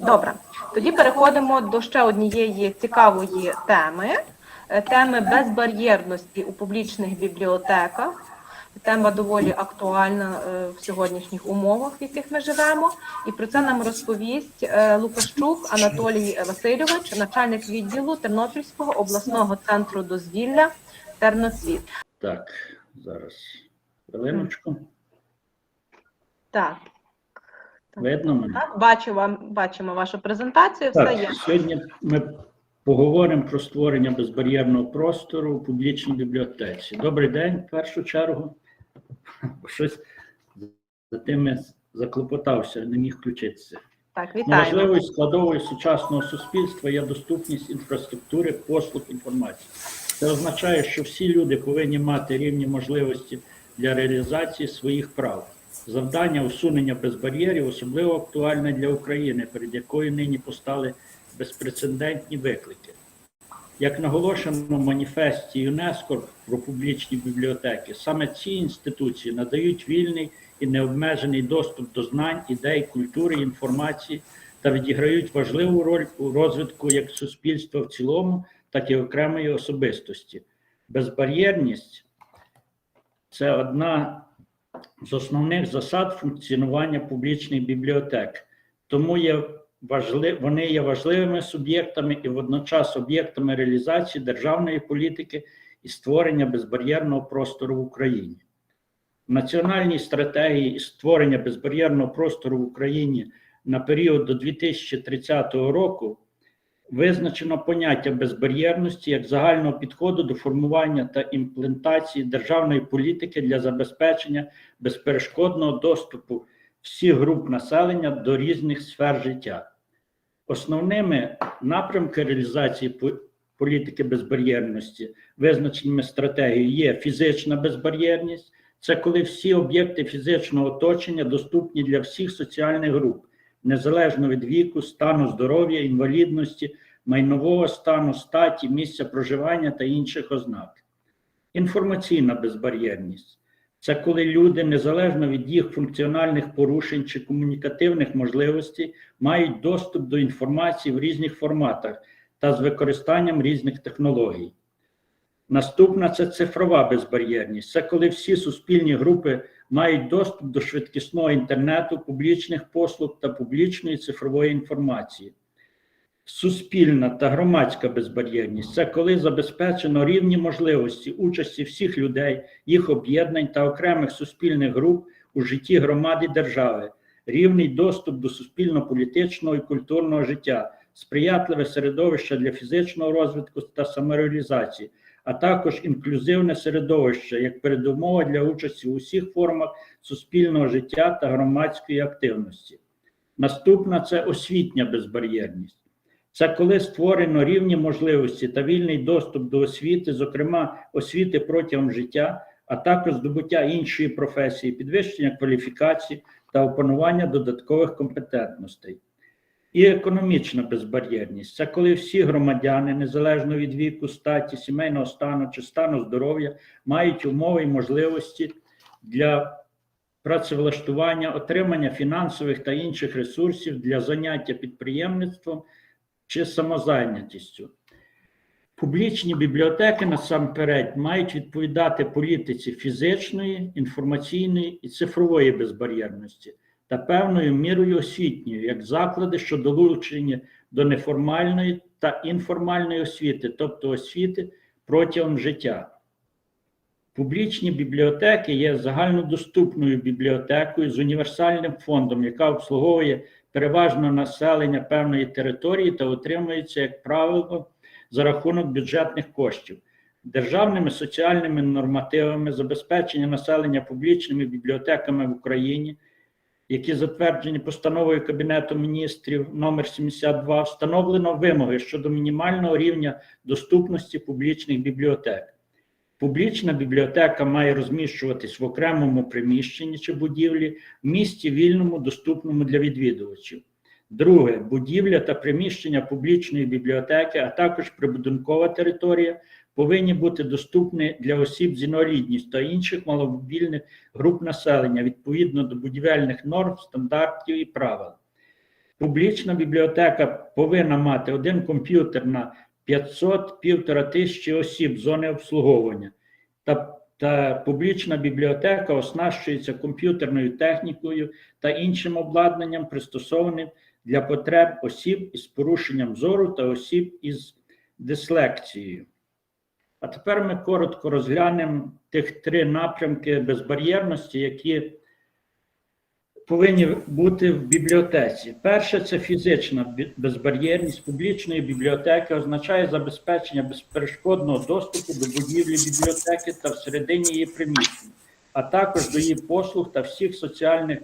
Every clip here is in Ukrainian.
Добре, тоді переходимо до ще однієї цікавої теми. Е, Теми безбар'єрності у публічних бібліотеках. Тема доволі актуальна е, в сьогоднішніх умовах, в яких ми живемо. І про це нам розповість е, Лукащук Анатолій Васильович, начальник відділу Тернопільського обласного центру дозвілля Терноцвіт. Так, зараз хвилиночку. Так. Видно мене? Так, бачу вам, бачимо вашу презентацію. Все є. Сьогодні ми поговоримо про створення безбар'єрного простору у публічній бібліотеці. Добрий день, в першу чергу. Щось за тим заклопотався, не міг включитися. Так, вітаємо. Важливою складовою сучасного суспільства є доступність інфраструктури, послуг, інформації. Це означає, що всі люди повинні мати рівні можливості для реалізації своїх прав. Завдання усунення безбар'єрів особливо актуальне для України, перед якою нині постали безпрецедентні виклики. Як наголошено в маніфесті ЮНЕСКО про публічні бібліотеки, саме ці інституції надають вільний і необмежений доступ до знань, ідей, культури, інформації та відіграють важливу роль у розвитку як суспільства в цілому, так і окремої особистості. Безбар'єрність це одна з основних засад функціонування публічних бібліотек. Тому є важли... вони є важливими суб'єктами і водночас об'єктами реалізації державної політики і створення безбар'єрного простору в Україні. В національній стратегії створення безбар'єрного простору в Україні на період до 2030 року визначено поняття безбар'єрності як загального підходу до формування та імплементації державної політики для забезпечення безперешкодного доступу всіх груп населення до різних сфер життя. Основними напрямки реалізації політики безбар'єрності, визначеними стратегією, є фізична безбар'єрність. Це коли всі об'єкти фізичного оточення доступні для всіх соціальних груп, незалежно від віку, стану здоров'я, інвалідності, майнового стану, статі, місця проживання та інших ознак. Інформаційна безбар'єрність це коли люди, незалежно від їх функціональних порушень чи комунікативних можливостей, мають доступ до інформації в різних форматах та з використанням різних технологій. Наступна це цифрова безбар'єрність. Це коли всі суспільні групи мають доступ до швидкісного інтернету, публічних послуг та публічної цифрової інформації. Суспільна та громадська безбар'єрність це коли забезпечено рівні можливості участі всіх людей, їх об'єднань та окремих суспільних груп у житті громади держави, рівний доступ до суспільно-політичного і культурного життя, сприятливе середовище для фізичного розвитку та самореалізації, а також інклюзивне середовище як передумова для участі у усіх формах суспільного життя та громадської активності. Наступна це освітня безбар'єрність. Це коли створено рівні можливості та вільний доступ до освіти, зокрема освіти протягом життя, а також здобуття іншої професії, підвищення кваліфікації та опанування додаткових компетентностей. І економічна безбар'єрність це коли всі громадяни, незалежно від віку, статі, сімейного стану чи стану здоров'я, мають умови і можливості для працевлаштування, отримання фінансових та інших ресурсів для заняття підприємництвом чи самозайнятістю. Публічні бібліотеки насамперед мають відповідати політиці фізичної, інформаційної і цифрової безбар'єрності та певною мірою освітньої, як заклади, що долучені до неформальної та інформальної освіти, тобто освіти протягом життя. Публічні бібліотеки є загальнодоступною бібліотекою з універсальним фондом, яка обслуговує переважно населення певної території та отримується, як правило, за рахунок бюджетних коштів. Державними соціальними нормативами забезпечення населення публічними бібліотеками в Україні, які затверджені постановою Кабінету міністрів номер 72, встановлено вимоги щодо мінімального рівня доступності публічних бібліотек. Публічна бібліотека має розміщуватись в окремому приміщенні чи будівлі в місті вільному, доступному для відвідувачів. Друге, будівля та приміщення публічної бібліотеки, а також прибудинкова територія повинні бути доступні для осіб з інвалідністю та інших маломобільних груп населення відповідно до будівельних норм, стандартів і правил. Публічна бібліотека повинна мати один комп'ютер на 500 півтора тисячі осіб зони обслуговування. Та, та публічна бібліотека оснащується комп'ютерною технікою та іншим обладнанням, пристосованим для потреб осіб із порушенням зору та осіб із дислекцією. А тепер ми коротко розглянемо тих три напрямки безбар'єрності, які повинні бути в бібліотеці. Перше це фізична безбар'єрність публічної бібліотеки означає забезпечення безперешкодного доступу до будівлі бібліотеки та всередині її приміщень, а також до її послуг та всіх соціальних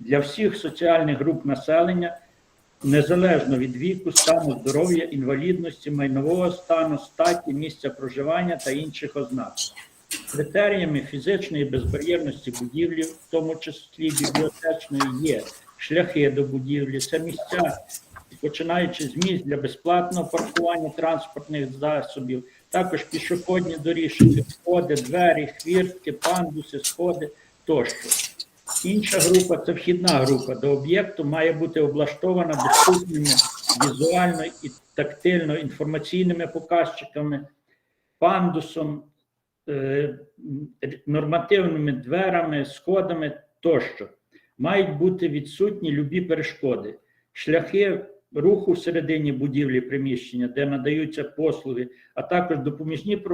для всіх соціальних груп населення, незалежно від віку, стану здоров'я, інвалідності, майнового стану, статі, місця проживання та інших ознак. Критеріями фізичної безбар'єрності будівлі, в тому числі бібліотечної, є шляхи до будівлі, це місця, починаючи з місць для безплатного паркування транспортних засобів, також пішохідні доріжки, сходи, двері, хвіртки, пандуси, сходи тощо. Інша група це вхідна група. До об'єкту має бути облаштована доступними візуально і тактильно інформаційними показчиками, пандусом, е, нормативними дверами, сходами тощо. Мають бути відсутні любі перешкоди, шляхи руху всередині будівлі приміщення, де надаються послуги, а також допоміжні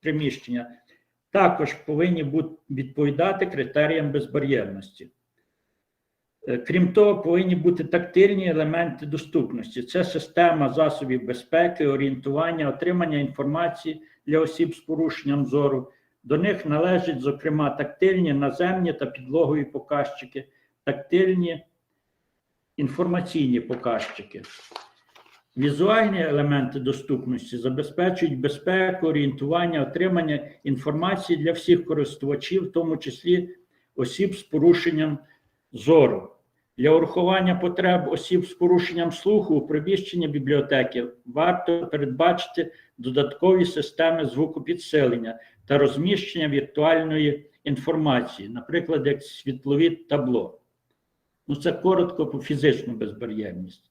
приміщення, також повинні відповідати критеріям безбар'єрності. Е, Крім того, повинні бути тактильні елементи доступності. Це система засобів безпеки, орієнтування, отримання інформації для осіб з порушенням зору. До них належать, зокрема, тактильні наземні та підлогові показчики, тактильні інформаційні показчики. Візуальні елементи доступності забезпечують безпеку, орієнтування, отримання інформації для всіх користувачів, в тому числі осіб з порушенням зору. Для урахування потреб осіб з порушенням слуху у приміщенні бібліотеки варто передбачити додаткові системи звукопідсилення та розміщення віртуальної інформації, наприклад, як світлові табло. Ну, це коротко про фізичну безбар'єрність.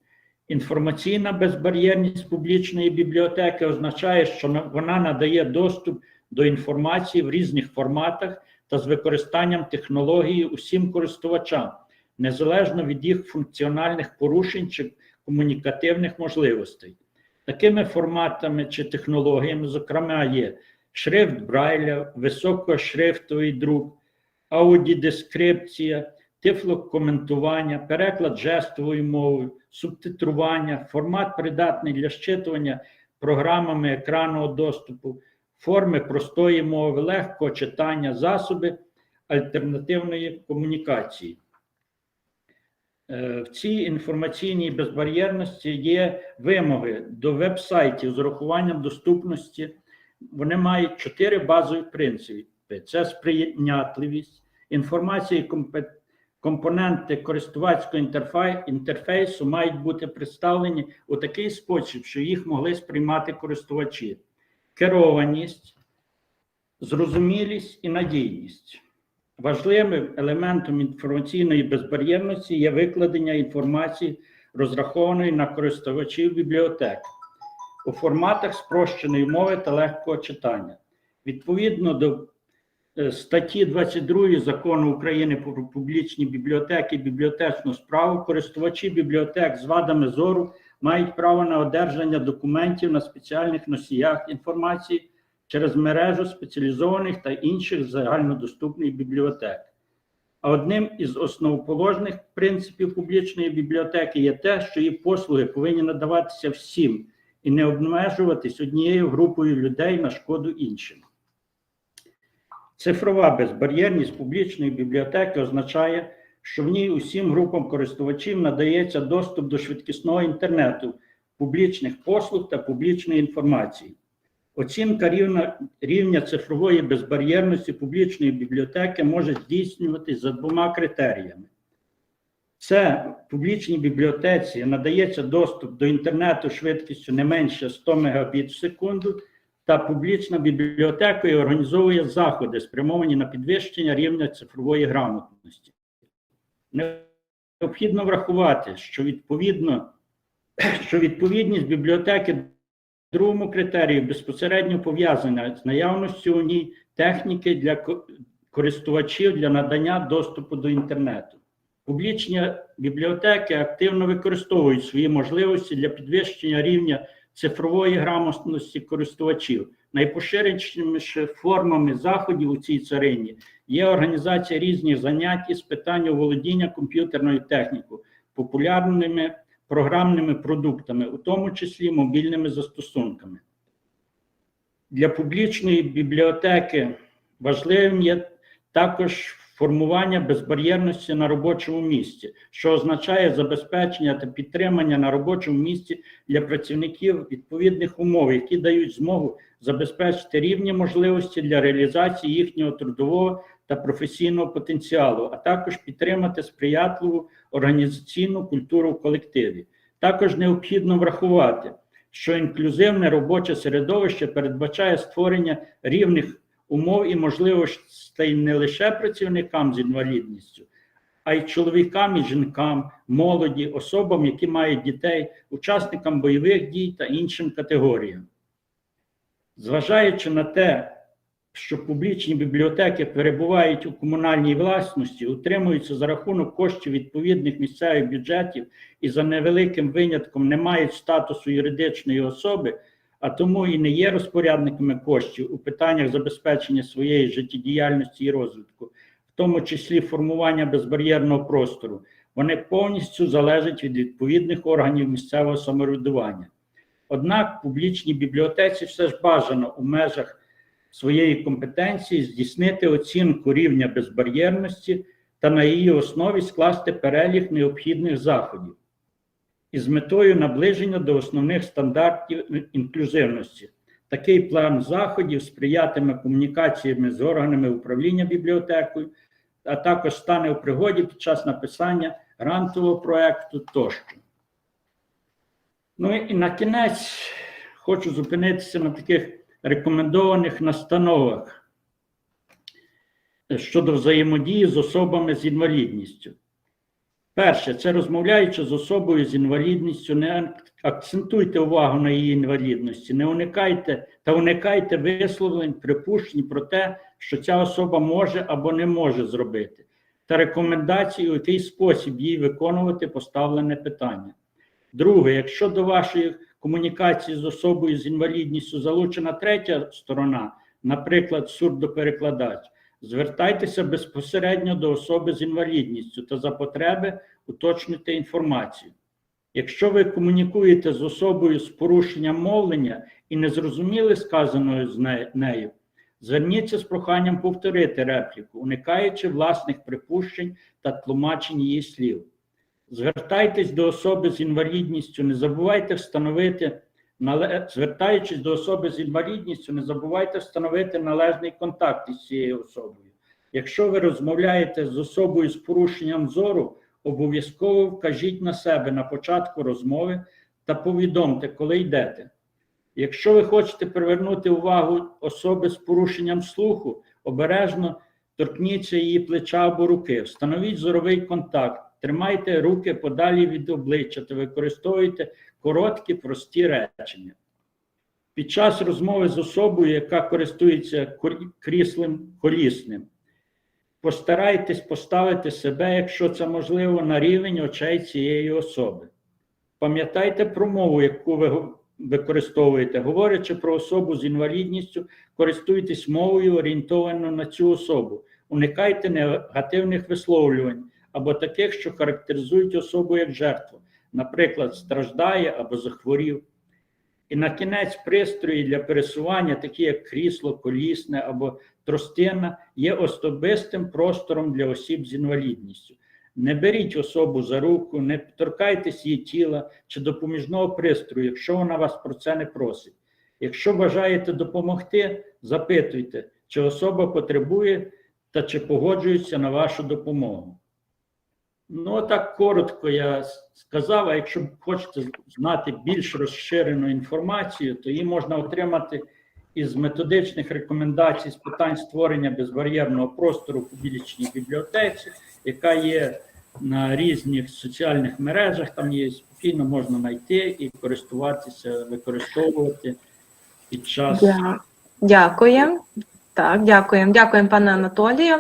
Інформаційна безбар'єрність публічної бібліотеки означає, що вона надає доступ до інформації в різних форматах та з використанням технології усім користувачам, незалежно від їх функціональних порушень чи комунікативних можливостей. Такими форматами чи технологіями, зокрема, є шрифт Брайля, високошрифтовий друк, аудіодескрипція, тифлокоментування, переклад жестовою мовою, субтитрування, формат придатний для щитування програмами екранного доступу, форми простої мови, легкого читання, засоби альтернативної комунікації. Е, В цій інформаційній безбар'єрності є вимоги до веб-сайтів з урахуванням доступності. Вони мають чотири базові принципи: це сприйнятливість, інформація і компе- компоненти користувацького інтерфейсу мають бути представлені у такий спосіб, що їх могли сприймати користувачі. Керованість, зрозумілість і надійність. Важливим елементом інформаційної безбар'єрності є викладення інформації, розрахованої на користувачів бібліотек у форматах спрощеної мови та легкого читання. Відповідно до статті 22 закону України про публічні бібліотеки бібліотечну справу, користувачі бібліотек з вадами зору мають право на одержання документів на спеціальних носіях інформації через мережу спеціалізованих та інших загальнодоступних бібліотек. А одним із основоположних принципів публічної бібліотеки є те, що її послуги повинні надаватися всім і не обмежуватись однією групою людей на шкоду іншим. Цифрова безбар'єрність публічної бібліотеки означає, що в ній усім групам користувачів надається доступ до швидкісного інтернету, публічних послуг та публічної інформації. Оцінка рівня, рівня цифрової безбар'єрності публічної бібліотеки може здійснюватись за двома критеріями. Це в публічній бібліотеці надається доступ до інтернету швидкістю не менше 100 Мбіт в секунду, та публічна бібліотека організовує заходи, спрямовані на підвищення рівня цифрової грамотності. Необхідно врахувати, що відповідно, що відповідність бібліотеки другому критерію безпосередньо пов'язана з наявністю у ній техніки для користувачів для надання доступу до інтернету. Публічні бібліотеки активно використовують свої можливості для підвищення рівня цифрової грамотності користувачів. Найпоширенішими формами заходів у цій царині є організація різних занять із питань володіння комп'ютерною технікою, популярними програмними продуктами, у тому числі мобільними застосунками. Для публічної бібліотеки важливим є також формування безбар'єрності на робочому місці, що означає забезпечення та підтримання на робочому місці для працівників відповідних умов, які дають змогу забезпечити рівні можливості для реалізації їхнього трудового та професійного потенціалу, а також підтримати сприятливу організаційну культуру в колективі. Також необхідно врахувати, що інклюзивне робоче середовище передбачає створення рівних умов і можливостей не лише працівникам з інвалідністю, а й чоловікам і жінкам, молоді, особам, які мають дітей, учасникам бойових дій та іншим категоріям. Зважаючи на те, що публічні бібліотеки перебувають у комунальній власності, утримуються за рахунок коштів відповідних місцевих бюджетів і за невеликим винятком не мають статусу юридичної особи, а тому і не є розпорядниками коштів у питаннях забезпечення своєї життєдіяльності і розвитку, в тому числі формування безбар'єрного простору. Вони повністю залежать від відповідних органів місцевого самоврядування. Однак публічній бібліотеці все ж бажано у межах своєї компетенції здійснити оцінку рівня безбар'єрності та на її основі скласти перелік необхідних заходів із метою наближення до основних стандартів інклюзивності. Такий план заходів сприятиме комунікаціями з органами управління бібліотекою, а також стане у пригоді під час написання грантового проекту тощо. Ну і на кінець хочу зупинитися на таких рекомендованих настановах щодо взаємодії з особами з інвалідністю. Перше, це розмовляючи з особою з інвалідністю, не акцентуйте увагу на її інвалідності, не уникайте та уникайте висловлень, припущень про те, що ця особа може або не може зробити, та рекомендацій, у який спосіб їй виконувати поставлене питання. Друге, якщо до вашої комунікації з особою з інвалідністю залучена третя сторона, наприклад, сурдоперекладач, звертайтеся безпосередньо до особи з інвалідністю та за потреби уточнюйте інформацію. Якщо ви комунікуєте з особою з порушенням мовлення і не зрозуміли сказаної з нею, зверніться з проханням повторити репліку, уникаючи власних припущень та тлумачень її слів. Звертайтесь до особи з інвалідністю, не забувайте встановити звертаючись до особи з інвалідністю, не забувайте встановити належний контакт із цією особою. Якщо ви розмовляєте з особою з порушенням зору, обов'язково вкажіть на себе на початку розмови та повідомте, коли йдете. Якщо ви хочете привернути увагу особи з порушенням слуху, обережно торкніться її плеча або руки, встановіть зоровий контакт, тримайте руки подалі від обличчя та використовуйте короткі, прості речення. Під час розмови з особою, яка користується кор- кріслом колісним, постарайтесь поставити себе, якщо це можливо, на рівень очей цієї особи. Пам'ятайте про мову, яку ви використовуєте. Говорячи про особу з інвалідністю, користуйтесь мовою, орієнтованою на цю особу. Уникайте негативних висловлювань або таких, що характеризують особу як жертву, наприклад, страждає або захворів. І на кінець пристрої для пересування, такі як крісло, колісне або тростина, є особистим простором для осіб з інвалідністю. Не беріть особу за руку, не торкайтесь її тіла чи допоміжного пристрою, якщо вона вас про це не просить. Якщо бажаєте допомогти, запитуйте, чи особа потребує та чи погоджується на вашу допомогу. Ну, так коротко я сказав. А якщо хочете знати більш розширену інформацію, то її можна отримати із методичних рекомендацій з питань створення безбар'єрного простору в публічній бібліотеці, яка є на різних соціальних мережах. Там є спокійно можна знайти і користуватися, використовувати під час Дя- Дякуємо. Так, дякуємо. Дякуємо, пане Анатолію.